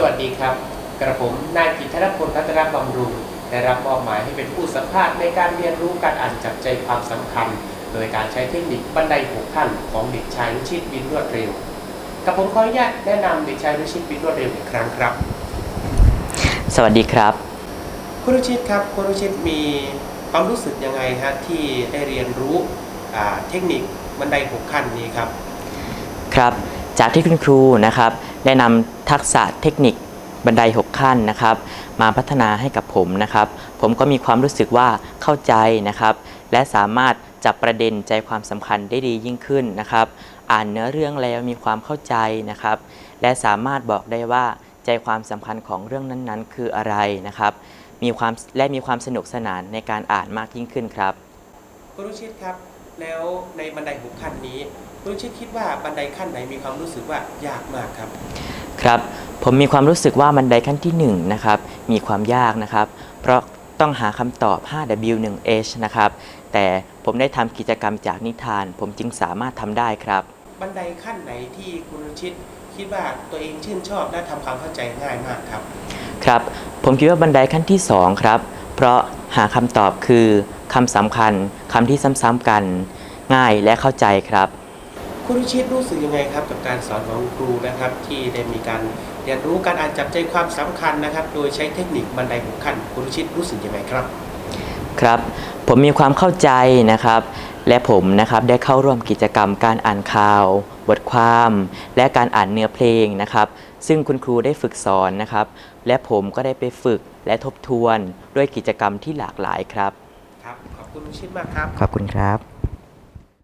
สวัสดีครับ กระผมนายกิตธนพลพัฒนบำรุงได้รับมอบหมายให้เป็นผู้สัมภาษณ์ในการเรียนรู้การอ่านจับใจความสำคัญ โดยการใช้เทคนิคบันไดหกขั้นของเด็กชายรุชิตวินรวดเร็วกับผมขออนุญาตแนะนำเด็กชายรุชิตวินรวดเร็วอีกครั้งครับ สวัสดีครับ คุณรุชิตครับคุณรุชิตมีความรู้สึกยังไงฮะที่ได้เรียนรู้อ่าเทคนิคบันไดหกขั้นนี้ครับ ครับจากที่คุณครูนะครับ ได้นำทักษะเทคนิคบันได 6 ขั้นนะครับ มาพัฒนาให้กับผมนะครับ ผมก็มีความรู้สึกว่าเข้าใจนะครับ และสามารถจับประเด็นใจความสำคัญได้ดียิ่งขึ้นนะครับ อ่านเนื้อเรื่องแล้วมีความเข้าใจนะครับ และสามารถบอกได้ว่าใจความสำคัญของเรื่องนั้นๆ คืออะไรนะครับ มีความและมีความสนุกสนานในการอ่านมากยิ่งขึ้นครับคุณรุชิตครับ แล้วในบันไดหกขั้นนี้คุณรุชิตคิดว่าบันไดขั้นไหนมีความรู้สึกว่ายากมากครับ ครับผมมีความรู้สึกว่าบันไดขั้นที่1นะครับมีความยากนะครับ เพราะต้องหาคำตอบ 5W1H นะครับ แต่ผมได้ทำกิจกรรมจากนิทาน ผมจึงสามารถทำได้ครับ บันไดขั้นไหนที่คุณรุชิตคิดว่าตัวเองชื่นชอบและทำความเข้าใจง่ายมากครับ ครับ ผมคิดว่าบันไดขั้นที่ 2 ครับ เพราะหาคำตอบคือ คำสำคัญคำที่ซ้ำๆกัน ง่ายและเข้าใจครับ คุณรุชิตรู้สึกยังไงครับ กับการสอนของครูนะครับ ที่ได้มีการเรียนรู้การอ่านจับใจความสำคัญนะครับ โดยใช้เทคนิคบันไดหกขั้น คุณรุชิตรู้สึกยังไงครับ ครับ ผมมีความเข้าใจนะครับ และผมนะครับได้เข้าร่วมกิจกรรมการอ่านข่าว บทความ และการอ่านเนื้อเพลงนะครับ ซึ่งคุณครูได้ฝึกสอนนะครับ และผมก็ได้ไปฝึกและทบทวนด้วยกิจกรรมที่หลากหลายครับ ครับ ขอบคุณรุชิดมากครับ ขอบคุณครับ